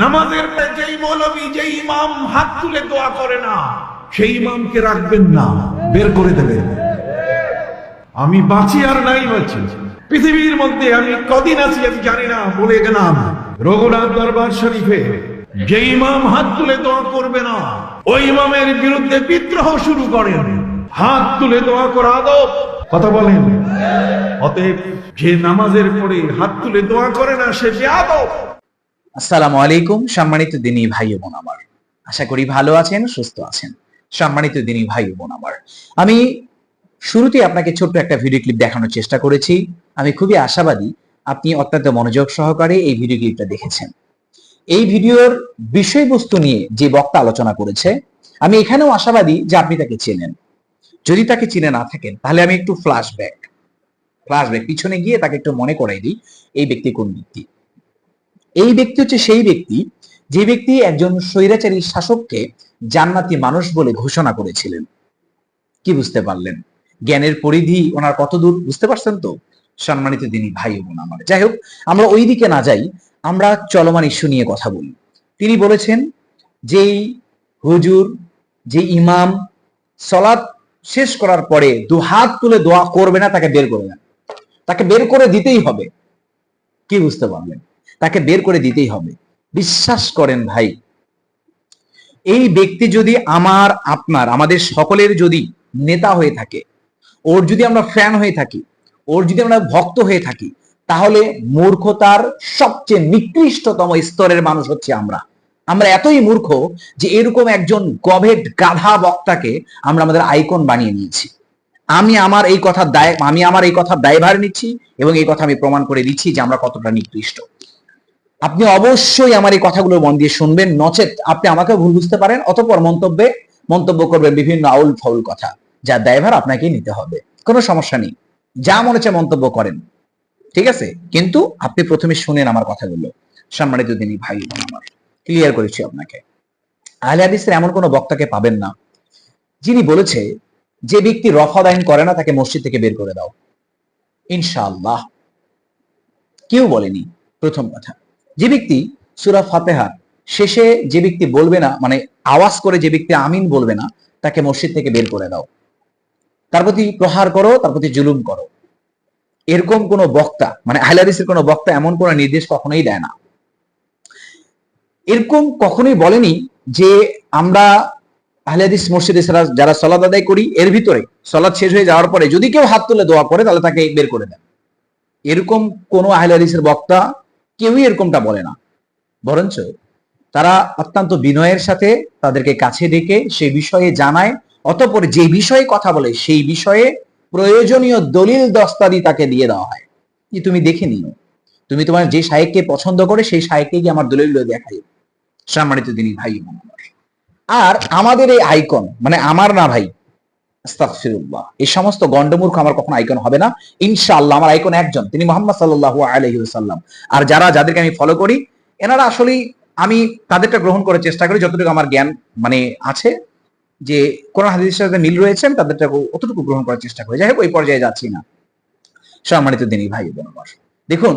নামাজের যেই মৌলবী, যেই ইমাম হাত তুলে দোয়া করে না, সেই ইমামকে রাখবেন না, বের করে দেবেন। আমি বাঁচি আর নাই বাঁচি। পৃথিবীর মধ্যে আমি কদিন আছি আমি জানি না, বলে গেলাম। রঘুনাথ দরবার শরীফে যে ইমাম হাত তুলে দোয়া করবে না, ওই ইমামের বিরুদ্ধে বিদ্রোহ শুরু করেন। হাত তুলে দোয়া করা আদব। কথা বলেন। অতএব যে নামাজের পরে হাত তুলে দোয়া করে না, সে বেয়াদব আসসালামু আলাইকুম, সম্মানিত দিনী ভাই বোন আমার। আশা করি ভালো আছেন, সুস্থ আছেন। সম্মানিত দিনী ভাই বোন আমার। আমি শুরুতে আপনাকে ছোট্ট একটা ভিডিও ক্লিপ দেখানোর চেষ্টা করেছি। আমি খুবই আশাবাদী আপনি অত্যন্ত মনোযোগ সহকারে এই ভিডিও ক্লিপটা দেখেছেন। এই ভিডিওর বিষয়বস্তু নিয়ে যে বক্তা আলোচনা করেছে, আমি এখানেও আশাবাদী যে আপনি তাকে চেনেন। যদি তাকে চিনে না থাকেন, তাহলে আমি একটু ফ্ল্যাশব্যাক ফ্ল্যাশব্যাক পিছনে গিয়ে তাকে একটু মনে করাই দিই, এই ব্যক্তি কোন ব্যক্তি? এই ব্যক্তি হচ্ছে সেই ব্যক্তি, যে ব্যক্তি একজন স্বৈরাচারী শাসককে জান্নাতি মানুষ বলে ঘোষণা করেছিলেন। কি বুঝতে পারলেন? জ্ঞানের পরিধি ওনার কত দূর, বুঝতে পারছেন তো? সম্মানিত দিনী ভাই বোন আমার। যাই হোক, আমরা ওই দিকে না যাই, আমরা চলমান ইস্যু নিয়ে কথা বলি। তিনি বলেছেন যেই হুজুর যে ইমাম সলাৎ শেষ করার পরে দু হাত তুলে দোয়া করবে না, তাকে বের করে দেন। তাকে বের করে দিতেই হবে। কি বুঝতে পারলেন? তাকে বের করে দিতেই হবে। বিশ্বাস করেন ভাই, এই ব্যক্তি যদি আমার, আপনার, আমাদের সকলের যদি নেতা হয়ে থাকে, ওর যদি আমরা ফ্যান হয়ে থাকি, ওর যদি আমরা ভক্ত হয়ে থাকি, তাহলে মূর্খতার সবচেয়ে নিকৃষ্টতম স্তরের মানুষ হচ্ছে আমরা। আমরা এতই মূর্খ যে এরকম একজন গভেট গাধা বক্তাকে আমরা আমাদের আইকন বানিয়ে নিয়েছি। আমি আমার এই কথা দায়, আমি আমার এই কথা দায়ভার নিচ্ছি এবং এই কথা আমি প্রমাণ করে দিচ্ছি যে আমরা কতটা নিকৃষ্ট। আপনি অবশ্যই আমার এই কথাগুলো মন দিয়ে শুনবেন, নচেত আপনি আমাকে ভুল বুঝতে পারেন, অতপর মন্তব্যে, মন্তব্য করবেন বিভিন্ন আউল ফাউল কথা, যা দায়ভার আপনাকেই নিতে হবে। কোনো সমস্যা নেই। যা মনে হচ্ছে মন্তব্য করেন। ঠিক আছে? কিন্তু আপনি প্রথমে শুনেন আমার কথাগুলো। সম্মানিত দিনী ভাই আমার ক্লিয়ার করেছি আপনাকে। আহলে হাদিসের এমন কোনো বক্তাকে পাবেন না, যিনি বলেছে, যে ব্যক্তি রফাদ আইন করে না, তাকে মসজিদ থেকে বের করে দাও। ইনশাআল্লাহ। কেউ বলেনি। প্রথম কথা। যে ব্যক্তি সুরা ফাতেহার শেষে যে ব্যক্তি বলবে না মানে আওয়াজ করে যে ব্যক্তি আমিন বলবে না, তাকে মসজিদ থেকে বের করে দাও। তার প্রতি প্রহার করো, তার প্রতি জুলুম করো। এরকম কোন বক্তা মানে আহলাদিসের কোন বক্তা এমন কোন নির্দেশ কখনোই দেয় না। এরকম কখনোই বলেনি যে আমরা আহলাদিস মসজিদে যারা সলাদ আদায় করি, এর ভিতরে সলাদ শেষ হয়ে যাওয়ার পরে যদি কেউ হাত তুলে দোয়া করে, তাহলে তাকে বের করে দেন। এরকম কোন আহলাদিসের বক্তা কেউই এরকমটা বলে না। বরঞ্চ তারা অত্যন্ত বিনয়ের সাথে তাদেরকে কাছে ডেকে সেই বিষয়ে জানায়, অতপর যে বিষয়ে কথা বলে সেই বিষয়ে প্রয়োজনীয় দলিল দস্তাদি তাকে দিয়ে দেওয়া হয়। যে তুমি দেখে নিও। তুমি তোমার যে শায়েককে পছন্দ করে সেই শায়েককে গিয়ে আমার দলিল দেখাই। সম্মানিত তিনি ভাই আর আমাদের এই আইকন মানে আমার না ভাই এই সমস্ত গন্ডমূর্খ আমার কখনো আইকন হবে না। ইনশাআল্লাহ আমার আইকন একজন, তিনি মোহাম্মদ সাল্লাল্লাহু আলাইহি ওয়াসাল্লাম। আর যারা যাদেরকে আমি ফলো করি, এনারা আসলেই আমি তাদেরটা গ্রহণ করার চেষ্টা করি, যতটুকু আমার জ্ঞান মানে আছে, যে কোন হাদিসের সাথে মিল রয়েছে, আমি তাদেরটা অতটুকু গ্রহণ করার চেষ্টা করি। যাই হোক ওই পর্যায়ে যাচ্ছি না। সম্মানিত দিনী ভাই বোন দেখুন,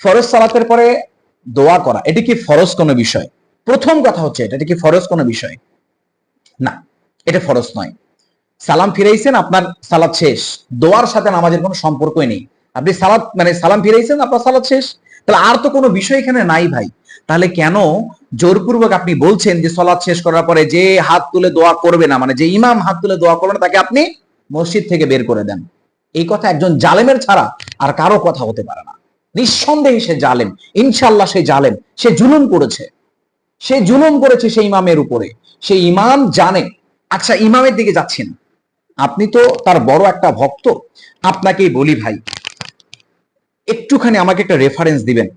ফরজ সালাতের পরে দোয়া করা, এটি কি ফরজ কোনো বিষয়? প্রথম কথা হচ্ছে এটা কি ফরজ কোনো বিষয়? না, এটা ফরজ নয়। সালাম ফিরাইছেন, আপনার সালাদ শেষ। দোয়ার সাথে নামাজের কোনো সম্পর্কই নেই। আপনি সালাদ মানে সালাম ফিরাইছেন, আপনার সালাদ শেষ। তাহলে আর তো কোনো বিষয় এখানে নাই ভাই। তাহলে কেন জোরপূর্বক আপনি বলছেন যে সলাদ শেষ করার পরে যে হাত তুলে দোয়া করবে না মানে যে ইমাম হাত তুলে দোয়া করবে না, তাকে আপনি মসজিদ থেকে বের করে দেন। এই কথা একজন জালেমের ছাড়া আর কারও কথা হতে পারে না। নিঃসন্দেহে সে জালেম। ইনশাল্লাহ সে জালেম। সে জুলুম করেছে। সে জুলুম করেছে সেই ইমামের উপরে। সেই ইমাম জানে। আচ্ছা ইমামের দিকে যাচ্ছেন। আপনি তো তার বড় একটা ভক্ত। আপনাকেই বলি ভাই, একটুখানি আমাকে একটা রেফারেন্স দিবেন।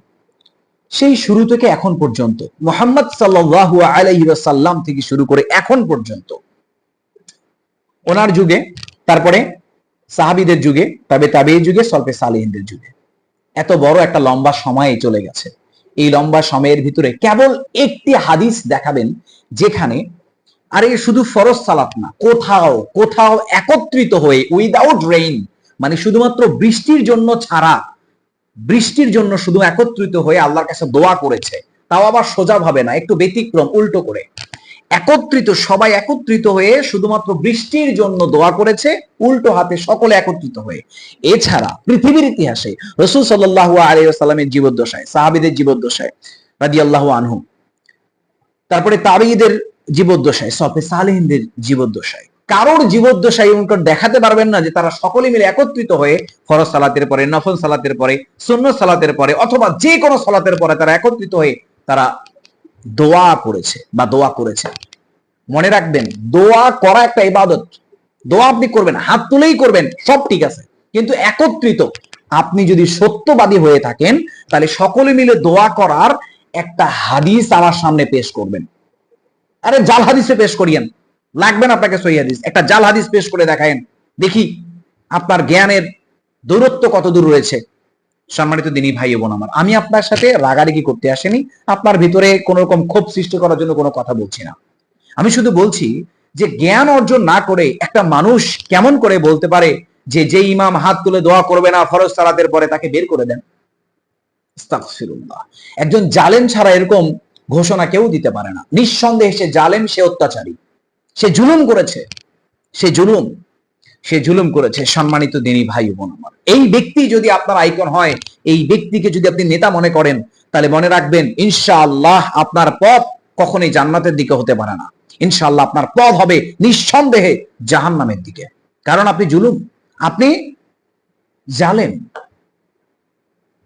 সেই শুরু থেকে এখন পর্যন্ত, মোহাম্মদ সাল্লাহ আলাইসাল্লাম থেকে শুরু করে এখন পর্যন্ত, ওনার যুগে, তারপরে সাহাবিদের যুগে, তবে তাবে যুগে সল্পে সালিহিনদের যুগে। এত বড় একটা লম্বা সময়ে চলে গেছে। এই লম্বা সময়ের ভিতরে কেবল একটি হাদিস দেখাবেন, যেখানে আরে শুধু ফরজ সালাত না, কোথাও কোথাও একত্রিত হয়ে উইদাউট রেইন মানে শুধুমাত্র বৃষ্টির জন্য ছাড়া, বৃষ্টির জন্য শুধু একত্রিত হয়ে আল্লাহর কাছে দোয়া করেছে, তাও আবার সোজা ভাবে না, একটু ব্যতিক্রম, উল্টো করে। একত্রিত, সবাই একত্রিত হয়ে শুধুমাত্র বৃষ্টির জন্য দোয়া করেছে, উল্টো হাতে সকলে একত্রিত হয়ে। এছাড়া পৃথিবীর ইতিহাসে রসুল সাল্লাহ আলাইসাল্লামের জীবদ্দশায়, সাহাবিদের জীবদ্দশায় রাজি আল্লাহ আনহু তারপরে তাবিদের জীবদ্দশায় সফে সালেহিনদের জীবদ্দশায়। কারোর জীবদ্দশায় উনকর দেখাতে পারবেন না যে তারা সকলে মিলে একত্রিত হয়ে ফরজ সালাতের পরে, নফল সালাতের পরে সুন্ন সালাতের পরে অথবা যে কোনো সালাতের পরে তারা একত্রিত হয়ে তারা দোয়া করেছে বা দোয়া করেছে মনে রাখবেন, দোয়া করা একটা ইবাদত। দোয়া আপনি করবেন, হাত তুলেই করবেন, সব ঠিক আছে। কিন্তু একত্রিত, আপনি যদি সত্যবাদী হয়ে থাকেন, তাহলে সকলে মিলে দোয়া করার একটা হাদিস আমার সামনে পেশ করবেন। আরে জাল হাদিসে পেশ করিয়েন। লাগবে না আপনাকে সহি হাদিস। একটা জাল হাদিস পেশ করে দেখায়েন। দেখি আপনার জ্ঞানের দূরত্ব কত দূর রয়েছে। সম্মানিত দিনী ভাই বোন আমার, আমি আপনার সাথে রাগারাগি করতে আসেনি। আপনার ভিতরে কোন রকম ক্ষোভ সৃষ্টি করার জন্য কোনো কথা বলছি না। আমি শুধু বলছি যে জ্ঞান অর্জন না করে একটা মানুষ কেমন করে বলতে পারে যে যে ইমাম হাত তুলে দোয়া করবে না, ফরজ সালাতের পরে তাকে বের করে দেন। একজন জালেম ছাড়া এরকম ঘোষণা কেউ দিতে পারে না। নিঃসন্দেহে সে জালেম, সে অত্যাচারী। সে জুলুম করেছে। সে জুলুম। সে জুলুম করেছে। সম্মানিত দিনী ভাই বোন আমার। এই ব্যক্তি যদি আপনার আইকন হয়, এই ব্যক্তিকে যদি আপনি নেতা মনে করেন, তাহলে মনে রাখবেন, ইনশাআল্লাহ আপনার পথ কখনোই জান্নাতের দিকে হতে পারে না। ইনশাআল্লাহ আপনার পথ হবে নিঃসন্দেহে জাহান্নামের দিকে। কারণ আপনি জুলুম। আপনি জালেম।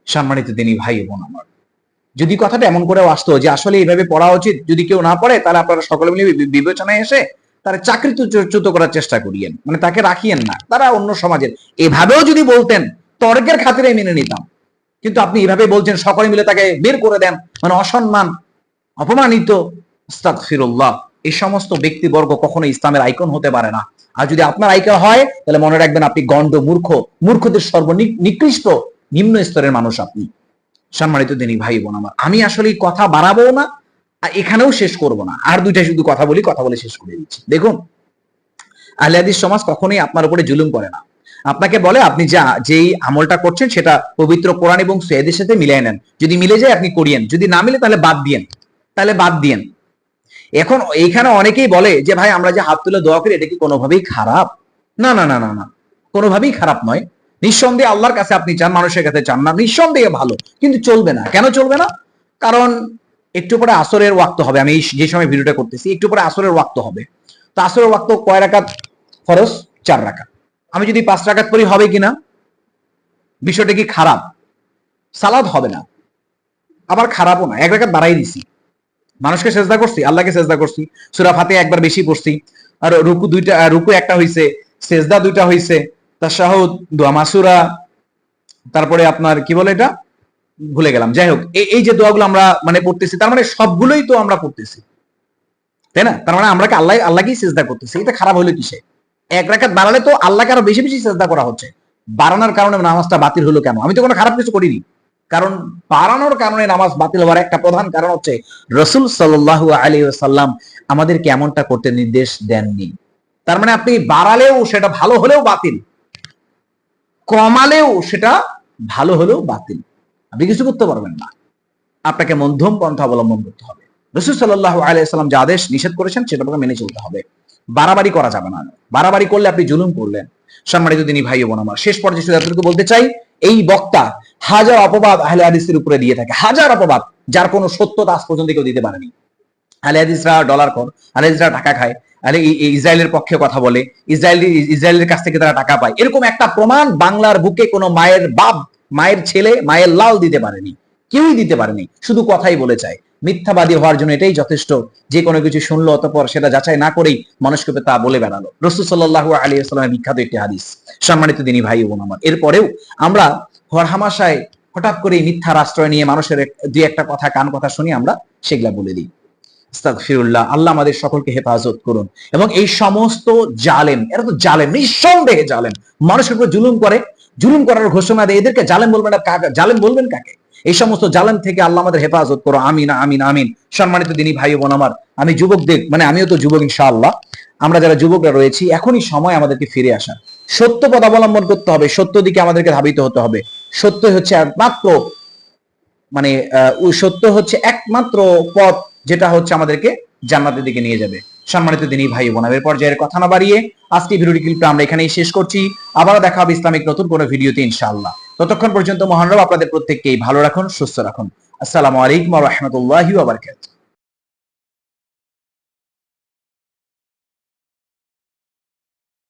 সম্মানিত দিনী ভাই বোন আমার। যদি কথাটা এমন করেও আসতো যে আসলে এইভাবে পড়া উচিত, যদি কেউ না পড়ে, তাহলে আপনারা সকলে মিলে বিবেচনায় এসে তারা চাকরিচ্যুত করার চেষ্টা করিয়েন। মানে তাকে রাখিয়েন না। তারা অন্য সমাজের। এভাবেও যদি বলতেন, তর্কের খাতিরে মেনে নিতাম। কিন্তু আপনি এভাবে বলছেন, সকলে মিলে তাকে বের করে দেন। মানে অসম্মান, অপমানিত। আস্তাগফিরুল্লাহ। এই সমস্ত ব্যক্তিবর্গ কখনো ইসলামের আইকন হতে পারে না। আর যদি আপনার আইকন হয়, তাহলে মনে রাখবেন আপনি গণ্ড মূর্খ। মূর্খদের সর্বনি- নিকৃষ্ট, নিম্ন স্তরের মানুষ আপনি। সম্মানিত দিনী ভাই বোন আমার, আমি আসলে কথা বাড়াবো না, আর এখানেও শেষ করব না। আর দুইটা শুধু কথা বলি, কথা বলে শেষ করে দিচ্ছি। দেখুন আহলাদিস সমাজ কখনোই আপনার উপরে জুলুম করে না। আপনাকে বলে, আপনি যা, যেই আমলটা করছেন, সেটা পবিত্র কোরআন এবং সৈয়দের সাথে মিলিয়ে নেন। যদি মিলে যায়, আপনি করিয়েন। যদি না মিলে, তাহলে বাদ দিয়েন। তাহলে বাদ দিয়েন। এখন এইখানে অনেকেই বলে যে, ভাই, আমরা যে হাত তুলে দোয়া করি, এটা কি কোনোভাবেই খারাপ? না না না না না। কোনোভাবেই খারাপ নয়। নিঃসন্দেহে আল্লাহর কাছে আপনি চান, মানুষের কাছে চান না, নিঃসন্দেহে ভালো, কিন্তু চলবে না। কেন চলবে না? কারণ একটু পরে আসরের ওয়াক্ত হবে। আমি যে সময় ভিডিওটা করতেছি, একটু পরে আসরের ওয়াক্ত হবে। তো আসরের ওয়াক্ত কয় রাকাত ফরজ? চার রাকাত। আমি যদি পাঁচ রাকাত করি হবে কিনা বিষয়টা কি খারাপ? সালাদ হবে না। আবার খারাপও না। এক রাকাত বাড়াই দিছি। মানুষকে সেজদা করছি, আল্লাহকে সেজদা করছি। সুরা ফাতে একবার বেশি পড়ছি। আর রুকু দুইটা, রুকু একটা হইছে, সেজদা দুইটা হইছে। তাশাহুদ, দোয়া মাসুরা, তারপরে আপনার কি বলে এটা? ভুলে গেলাম। যাই হোক এই- যে দোয়াগুলো আমরা মানে পড়তেছি, তার মানে সবগুলোই তো আমরা পড়তেছি। তাই না? তার মানে আমরা আল্লাহ আল্লাহকেই চেষ্টা করতেছি। এটা খারাপ হলো কিসে? এক রাকাত বাড়ালে তো আল্লাহকে আরও বেশি বেশি চেষ্টা করা হচ্ছে। বাড়ানোর কারণে নামাজটা বাতিল হলো কেন? আমি তো কোনো খারাপ কিছু করিনি। কারণ বাড়ানোর কারণে নামাজ বাতিল হওয়ার একটা প্রধান কারণ হচ্ছে, রসুল সাল্লাহ আলী সাল্লাম আমাদেরকে এমনটা করতে নির্দেশ দেননি। তার মানে আপনি বাড়ালেও সেটা ভালো হলেও বাতিল। কমালেও সেটা ভালো হলেও বাতিল। আপনি কিছু করতে পারবেন না। আপনাকে মধ্যম পন্থা অবলম্বন করতে হবে। রসুল সাল্লাহ আলাইসাল্লাম যে আদেশ নিষেধ করেছেন সেটা আপনাকে মেনে চলতে হবে। বাড়াবাড়ি করা যাবে না। বাড়াবাড়ি করলে আপনি জুলুম করলেন। সম্মানিত তিনি ভাই বোন আমার, শেষ পর্যায়ে শুধু এতটুকু বলতে চাই, এই বক্তা হাজার অপবাদ আহলে হাদিসের উপরে দিয়ে থাকে। হাজার অপবাদ, যার কোনো সত্যতা আজ পর্যন্ত কেউ দিতে পারেনি। আহলে হাদিসরা ডলার কর, আহলে হাদিসরা টাকা খায় আরে ইসরায়েলের পক্ষে কথা বলে, ইসরায়েল, ইসরায়েলের কাছ থেকে তারা টাকা পায়। এরকম একটা প্রমাণ বাংলার বুকে কোনো মায়ের বাপ, মায়ের ছেলে, মায়ের লাল দিতে পারেনি। কেউই দিতে পারেনি, শুধু কথাই বলে চায়। মিথ্যাবাদী হওয়ার জন্য এটাই যথেষ্ট। যে কোনো কিছু শুনলো অতপর সেটা যাচাই না করেই মানুষকে তা বলে বেড়ালো। রসুল সাল্লাহ আলী আসসালামের বিখ্যাত একটি হাদিস। সম্মানিত দিনী ভাই বোন আমার। এরপরেও আমরা হরহামাশায় হঠাৎ করে মিথ্যার আশ্রয় নিয়ে মানুষের দুই একটা কথা, কান কথা শুনি আমরা, সেগুলা বলে দিই। আস্তাগফিরুল্লাহ, আল্লাহ আমাদের সকলকে হেফাজত করুন। এবং এই সমস্ত জালেম, এরা তো জালেম, নিঃসন্দেহে জালেম। মানুষের উপর জুলুম করে, জুলুম করার ঘোষণা দেয়। এদেরকে জালেম বলবেন না জালেম বলবেন কাকে? এই সমস্ত জালেম থেকে আল্লাহ আমাদের হেফাজত করো। আমিন আমিন আমিন। সম্মানিত দিনী ভাই বোন আমার, আমি যুবকদের মানে আমিও তো যুবক ইনশাআল্লাহ। আমরা যারা যুবকরা রয়েছি, এখনই সময় আমাদেরকে ফিরে আসার। সত্য পথ অবলম্বন করতে হবে, সত্য দিকে আমাদেরকে ধাবিত হতে হবে। সত্য হচ্ছে একমাত্র মানে সত্য হচ্ছে একমাত্র পথ যেটা হচ্ছে আমাদেরকে জান্নাতের দিকে নিয়ে যাবে। সম্মানিত দিনী ভাই বোনের পর্যায়ের কথা না বাড়িয়ে আজকে ভিডিওটি কিন্তু আমরা এখানেই শেষ করছি। আবারও দেখা হবে ইসলামিক নতুন কোনো ভিডিওতে ইনশাআল্লাহ। ততক্ষণ পর্যন্ত মহানরব আপনাদের প্রত্যেককেই ভালো রাখুন, সুস্থ রাখুন। আসসালামু আলাইকুম রহমতুল্লাহ বারাকাতুহু।